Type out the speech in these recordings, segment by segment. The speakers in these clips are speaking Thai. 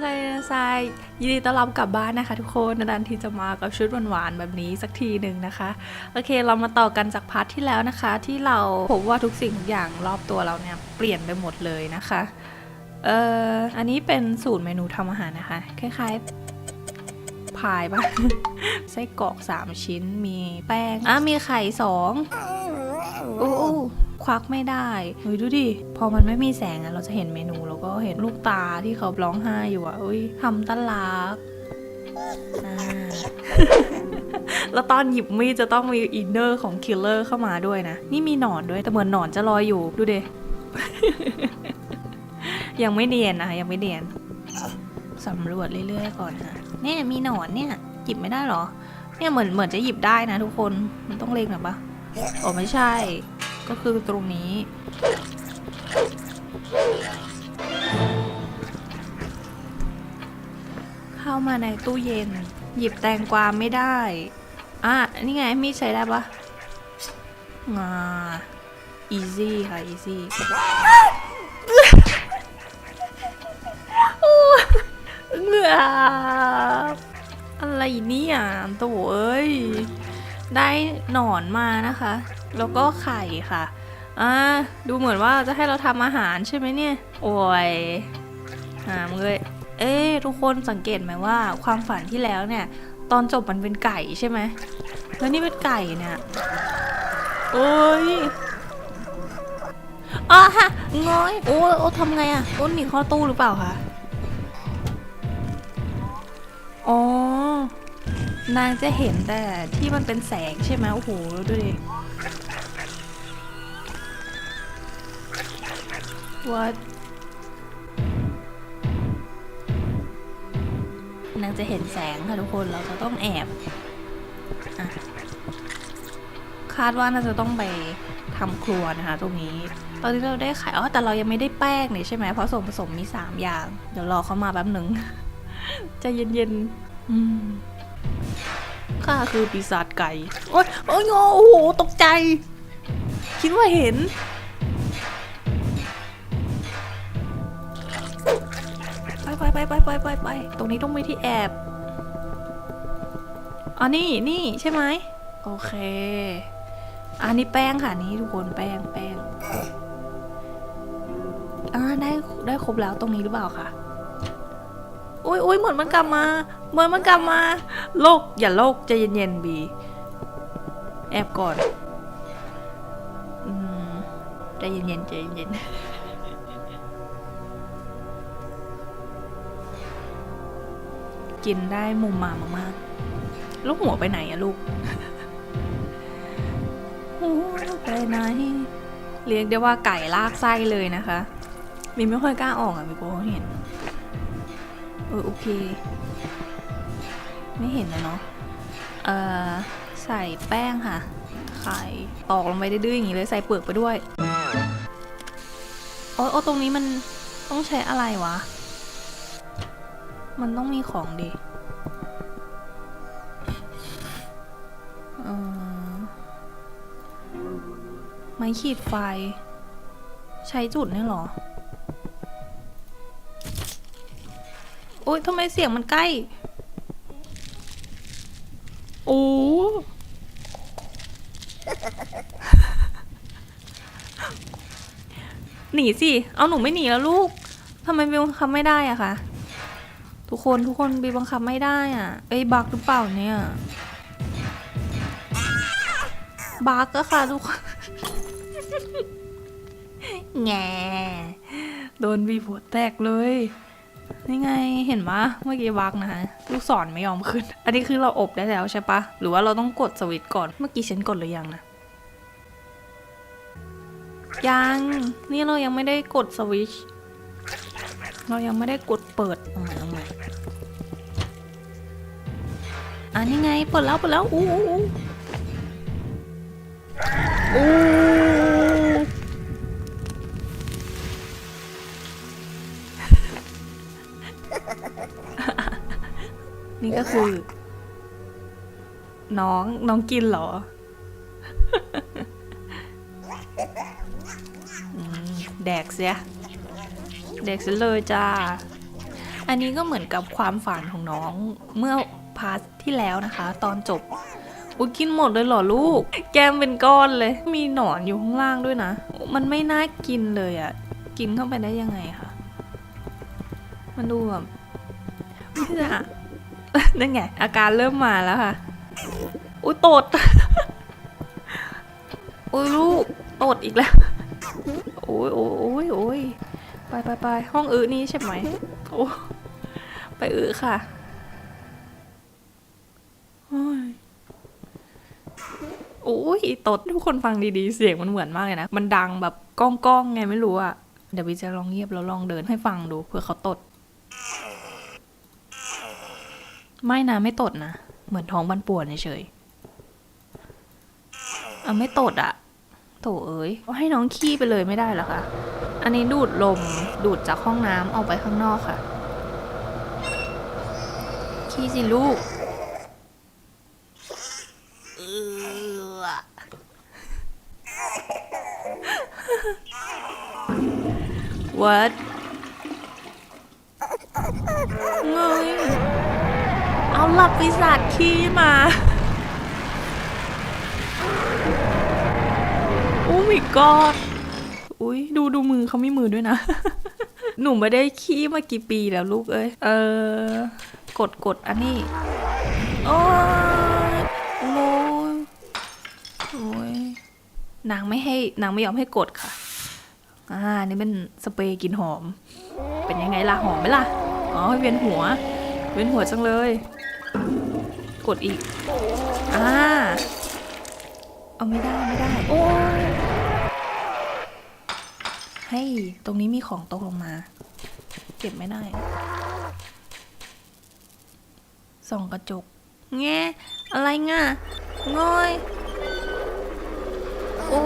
เคทรายยินดีต้อนรับกลับบ้านนะคะทุกคนนานๆทีจะมากับชุดหวานๆแบบนี้สักทีหนึ่งนะคะ โอเคเรามาต่อกันจากพาร์ทที่แล้วนะคะ ที่เราพบว่าทุกสิ่งทุกอย่างรอบตัวเราเนี่ยเปลี่ยนไปหมดเลยนะคะเอ่ออันนี้เป็นสูตรเมนูทำอาหารนะคะ คล้ายๆพายปะไส้กรอก 3 ชิ้นมีแป้งอะมีไข่สองโอ้โอ้ ควักไม่ได้เฮ้ยดูดิ พอมันไม่มีแสงอะเราจะเห็นเมนูแล้วก็เห็นลูกตาที่เขาร้องไห้อยู่อะอุ้ยทำตลักแล้วตอนหยิบมีดจะต้องมีอินเนอร์ของคิลเลอร์เข้ามาด้วยนะ นี่มีหนอนด้วย แต่เหมือนหนอนจะลอยอยู่ ดูเดยังไม่เนียนนะคะยังไม่เนียนสำรวจเรื่อยๆก่อนนะเนี่ยมีหนอนเนี่ย หยิบไม่ได้เหรอ เนี่ยเหมือนเหมือนจะหยิบได้นะทุกคน มันต้องเล็งหรอปะโอ้ไม่ใช่ ก็คือตรงนี้ เข้ามาในตู้เย็น หยิบแตงกวาไม่ได้ อะ นี่ไงมีใช้ได้ปะงา easy ค่ะ easy เหงื่ออะไรเนี่ยโถเอ้ย ได้หนอนมานะคะ แล้วก็ไข่ค่ะ อ่า ดูเหมือนว่าจะให้เราทำอาหารใช่ไหมเนี่ย โอ้ยหามเลย เอ๊ทุกคนสังเกตไหมว่าความฝันที่แล้วเนี่ย ตอนจบมันเป็นไก่ใช่ไหม แล้วนี่เป็นไก่เนี่ย โอ้ยอ๋อฮะง้อย โอ้โอ้ทำไงอะโอ้หนีเข้อตู้หรือเปล่าคะ อ๋อ นางจะเห็นแต่ที่มันเป็นแสงใช่ไหมโอ้โหดูดิ what นางจะเห็นแสงค่ะทุกคนเราจะต้องแอบอคาดว่าน่าจะต้องไปทำครัวนะคะ ตรงนี้ ตอนนี้เราได้ไข่อ๋อแต่เรายังไม่ได้แป้งนี่ใช่ไหมเพราะส่วนผสมมี 3 อย่าง เดี๋ยวรอเขามาแป๊บหนึ่งจะเย็นๆอืมข้าคือปีศาจไก่ โอ๊ย โอ๊ยโอ้โห ตกใจ คิดว่าเห็น ไปไปไปไปไปไปตรงนี้ต้องมีที่แอบอ๋อนี่นี่ใช่ไหมโอเค อันนี้แป้งค่ะนี่ทุกคนแป้งแป้งอ่าได้ได้ครบแล้วตรงนี้หรือเปล่าคะอุ้ยอุ้ยเหมือนมันกลับมา เหมือนมันกลับมา โลกอย่าโลกใจเย็นๆบี แอบก่อน อืมใจเย็นๆใจเย็นๆ กินได้มุมมามมากๆ ลูกหัวไปไหนอะลูกหัวไปไหน เรียกได้ว่าไก่ลากไส้เลยนะคะ มีไม่ค่อยกล้าออกอะมีโก้เห็นเออโอเค ไม่เห็นนะเนาะเอ่อใส่แป้งค่ะ ไข่ตอกลงไปดื้อๆอย่างนี้เลยใส่เปลือกไปด้วยโอ้โอ้ตรงนี้มันต้องใช้อะไรวะ มันต้องมีของดิเออไม้ขีดไฟ ใช้จุดเนี่ยเหรอ โอ๊ยทำไมเสียงมันใกล้ โอ้หนีสิ เอาหนูไม่หนีแล้วลูก ทำไมบีบังคับไม่ได้อะคะ ทุกคนทุกคนบีบังคับไม่ได้อะเอ้ยบักหรือเปล่าเนี่ยบักก็ค่ะทุกคนแง่โดนบีหัวแตกเลยนี่ไงเห็นปะเมื่อกี้บักนะคะลูกศรไม่ยอมขึ้น อันนี้คือเราอบได้แล้วใช่ปะหรือว่าเราต้องกดสวิตช์ก่อนเมื่อกี้ฉันกดหรือยังนะยังนี่เรายังไม่ได้กดสวิตช์เรายังไม่ได้กดเปิดเอาใหม่เอ นี่ไงเปิดแล้วเปิดแล้วอู้อู้อู้อู้นี่ก็คือ น้องน้องกินเหรออืมแดกเสียแดกเสียเลยจ้า อันนี้ก็เหมือนกับความฝันของน้องเมื่อพาร์ทที่แล้วนะคะ ตอนจบอุ้ยกินหมดเลยเหรอลูก แก้มเป็นก้อนเลย มีหนอนอยู่ข้างล่างด้วยนะ มันไม่น่ากินเลยอะ่ะ กินเข้าไปได้ยังไงคะ มันดูแบบไม่น่านั่นไง อาการเริ่มมาแล้วค่ะ อุ้ยตด อุ้ยลูกตดอีกแล้ว โอ้ยโอ้ยโอ้ยโอ้ยไปไปไปห้องอื้อนี่ใช่ไหมโอ้ไปอื้อค่ะโอ้ย โอ้ยตดทุกคนฟังดีๆ เสียงมันเหมือนมากเลยนะ มันดังแบบก้องก้องๆไงไม่รู้อะเดี๋ยววิจะลองเงียบแล้วลองเดินให้ฟังดูเผื่อเขาตด ไม่นะไม่ตดนะ เหมือนท้องมันปวดเฉยๆอะไม่ตดอะโถเอ้ยให้น้องขี้ไปเลยไม่ได้หรอคะอันนี้ดูดลมดูดจากห้องน้ำออกไปข้างนอกค่ะ ขี้สิลูก What เงยเอาหลับปีศาจขี้มาโอ้ my god อุ้ยดูดูมือเขาไมีมือด้วยนะ หนูไม่ได้ขี้มากี่ปีแล้วลูกเอ้ย เออกดกดอันนี้ โอ้ยโอ้ยนางไม่ให้นางไม่ยอมให้กดค่ะ อ่านี่เป็นสเปรย์กลิ่นหอม เป็นยังไงล่ะหอมไหมล่ะ อ๋อเวียนหัว เวียนหัวจังเลย กดอีก อ่า เอาไม่ได้ไม่ได้ โอ้ยให้ตรงนี้มีของตกลงมา เก็บไม่ได้ ส่องกระจก แงอะไรง่ะ ง่อย โอ้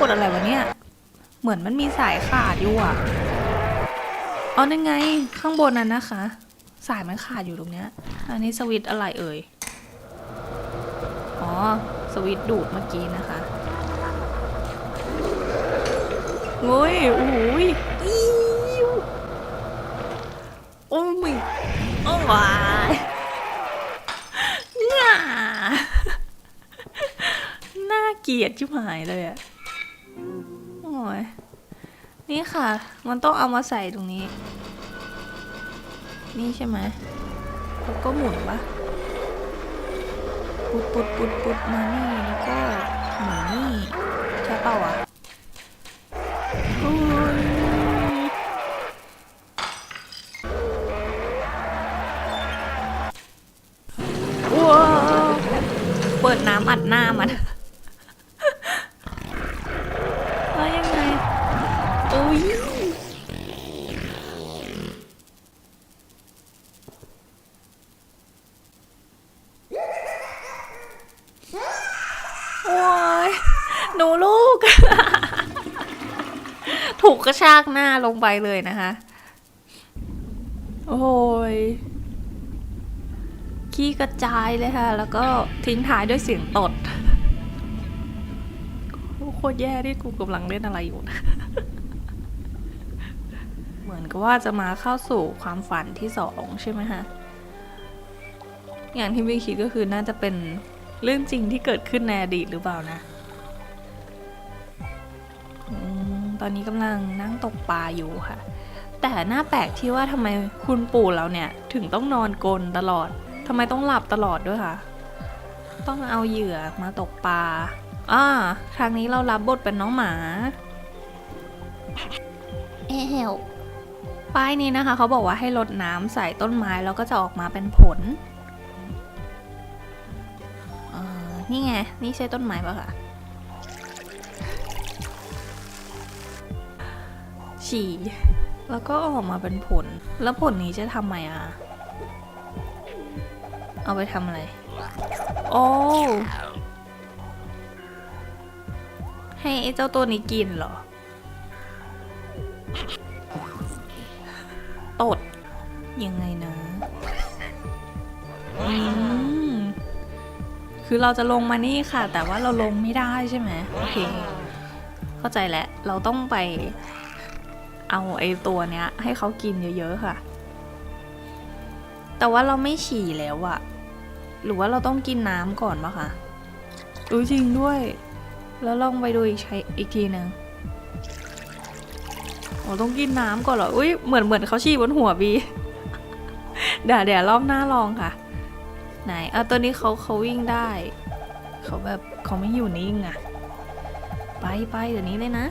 กดอะไรวะเนี่ย เหมือนมันมีสายขาดอยู่อะอ๋อนั่นไง ข้างบนนั้นนะคะ สายมันขาดอยู่ตรงเนี้ย อันนี้สวิตช์อะไรเอ่ย อ๋อ สวิตช์ดูดเมื่อกี้นะคะโอ้ยโอ้ยอิวโอ้มึงโอ้ยง่าน่าเกลียดชิบหายเลยอะ โอ้ยนี่ค่ะ มันต้องเอามาใส่ตรงนี้ นี่ใช่ไหมแล้วก็หมุนปะปุดปุดปุดปุดมานี่แล้วก็หมุนนี่ใช่เปล่าวะโอ้ยว้าวเปิดน้ำอัดหน้ามัน แล้วยังไงโอ้ยโอ้ยหนูลูก ถูกกระชากหน้าลงไปเลยนะคะ โอ้ยขี้กระจายเลยค่ะ แล้วก็ทิ้งท้ายด้วยเสียงตดโคตรแย่ที่กูกำลังเล่นอะไรอยู่นะเหมือนกับว่าจะมาเข้าสู่ความฝันที่สองใช่ไหมคะอย่างที่วิคิดก็คือน่าจะเป็นเรื่องจริงที่เกิดขึ้นในอดีตหรือเปล่านะ ตอนนี้กำลังนั่งตกปลาอยู่ค่ะ แต่หน้าแปลกที่ว่าทำไมคุณปู่เราเนี่ยถึงต้องนอนกลนตลอดทำไมต้องหลับตลอดด้วยคะต้องเอาเหยื่อมาตกปลาอ่าครั้งนี้เรารับบทเป็นน้องหมาเอเฮลป้ายนี้นะคะเขาบอกว่าให้รดน้ำใส่ต้นไม้แล้วก็จะออกมาเป็นผลอ่านี่ไง นี่ใช่ต้นไม้ปะคะ ฉี่ แล้วก็ออกมาเป็นผล แล้วผลนี้จะทำไมอะ เอาไปทำอะไร โอ้ให้ไอ้เจ้าตัวนี้กินเหรอ ตด ยังไงนะอืมคือเราจะลงมานี่ค่ะ แต่ว่าเราลงไม่ได้ใช่ไหมโอเค เข้าใจแล้ว เราต้องไป เอาไอ้ตัวเนี้ย ให้เขากินเยอะๆค่ะ แต่ว่าเราไม่ฉี่แล้วอะหรือว่าเราต้องกินน้ำก่อนปะคะรู้จริงด้วย แล้วลองไปดูอีกใช้อีกทีหนึ่งโอ้ต้องกินน้ำก่อนเหรอ อุ้ยเหมือนเหมือนเขาฉี่บนหัวบีเดี๋ยวเดี๋ยวรอบหน้าลองค่ะ ไหนเอาตัวนี้เขาเขาวิ่งได้ เขาแบบเขาไม่อยู่นิ่งอะไปไปเดี๋ยวนี้เลยนะ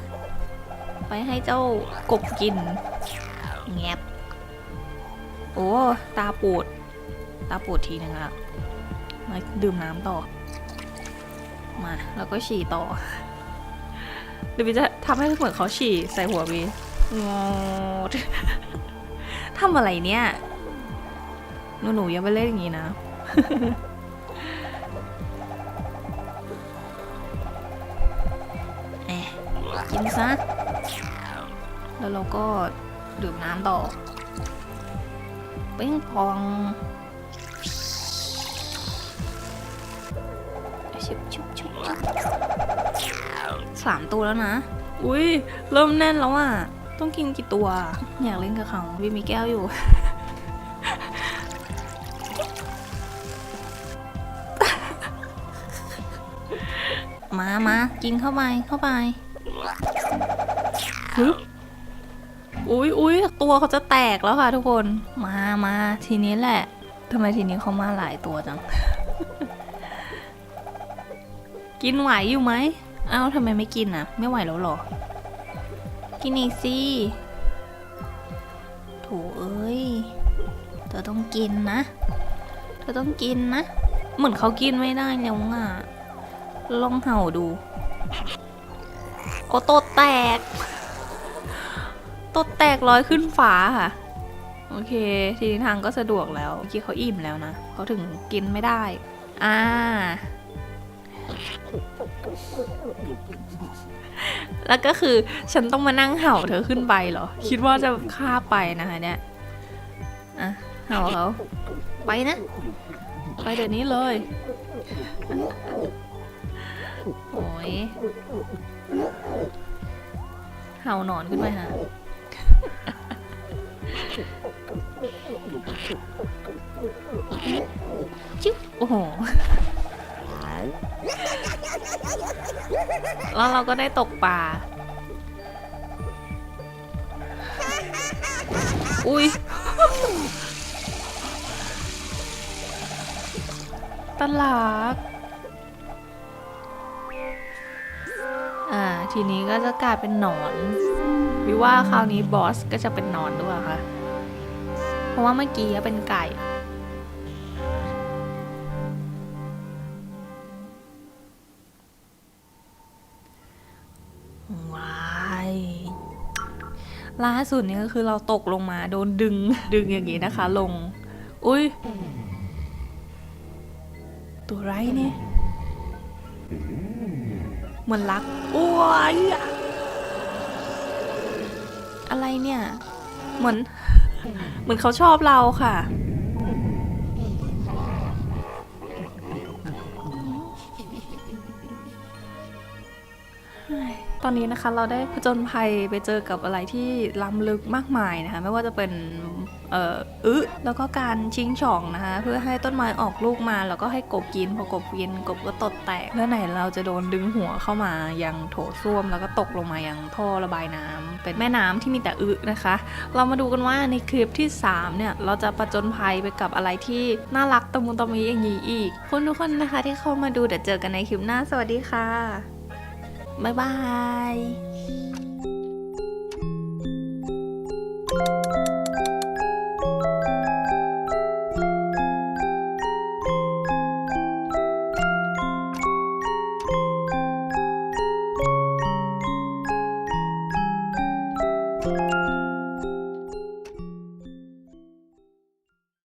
ไปให้เจ้ากบกิน แงบ โอ้ ตาปูด ตาปูดทีนึงอะมาดื่มน้ำต่อ มา แล้วก็ฉี่ต่อเดี๋ยวบีจะทำให้เหมือนเขาฉี่ใส่หัวบีงดทำอะไรเนี่ยหนูหนูอย่าไปเล่นอย่างนี้นะแอะกินซะ แล้วเราก็ดื่มน้ำต่อปิ้งปองชุบชุบชุบชุบสามตัวแล้วนะ อุ้ยเริ่มแน่นแล้วอะ ต้องกินกี่ตัว อยากเล่นกับเขาวิมีแก้วอยู่ มามากินเข้าไป เข้าไปฮึบ อุ้ยอุ้ยตัวเขาจะแตกแล้วค่ะทุกคน มามาทีนี้แหละทำไมทีนี้เขามาหลายตัวจัง กินไหวอยู่ไหม เอ้าทำไมไม่กินอะ ไม่ไหวแล้วหรอ กินอีกสิโถเอ้ย เธอต้องกินนะ เธอต้องกินนะ เหมือนเขากินไม่ได้แล้วอะ ลองเห่าดู โอโตแตก ตดแตกลอยขึ้นฟ้าค่ะ โอเค ทีนี้ทางก็สะดวกแล้วเมื่อกี้เขาอิ่มแล้วนะเขาถึงกินไม่ได้ อ่า แล้วก็คือฉันต้องมานั่งเห่าเธอขึ้นไปเหรอ คิดว่าจะฆ่าไปนะคะเนี่ย อะ เห่าเขาไปนะ ไปเดี๋ยวนี้เลย โอ้ยเห่าหนอนขึ้นไปฮะ จิ๊บโอ้โห แล้วเราก็ได้ตกปลา อุ้ย ตลาดอ่า ทีนี้ก็จะกลายเป็นหนอน วิว่าคราวนี้บอสก็จะเป็นนอนด้วยค่ะ เพราะว่าเมื่อกี้เป็นไก่ ว้ายล่าสุดนี่ก็คือเราตกลงมาโดนดึงดึงอย่างนี้นะคะ ลง อุ้ย ตัวไรเนี่ย เหมือนรัก โอ้ย อะไรเนี่ย เหมือน เหมือนเขาชอบเราค่ะ ตอนนี้นะคะเราได้ผจญภัยไปเจอกับอะไรที่ล้ำลึกมากมายนะคะไม่ว่าจะเป็นเอ่ออึแล้วก็การชิงช่องนะคะเพื่อให้ต้นไม้ออกลูกมาแล้วก็ให้กบกินพอกบกินกบก็ตดแตกแล้วไหนเราจะโดนดึงหัวเข้ามายังโถส้วมแล้วก็ตกลงมายังท่อระบายน้ำเป็นแม่น้ำที่มีแต่อึนะคะ เรามาดูกันว่าในคลิปที่ 3 เนี่ย เราจะประจนภัยไปกับอะไรที่น่ารักตะมุตะมีอย่างนี้อีกคุณทุกคนนะคะที่เข้ามาดูเดี๋ยวเจอกันในคลิปหน้าสวัสดีค่ะ บ๊ายบาย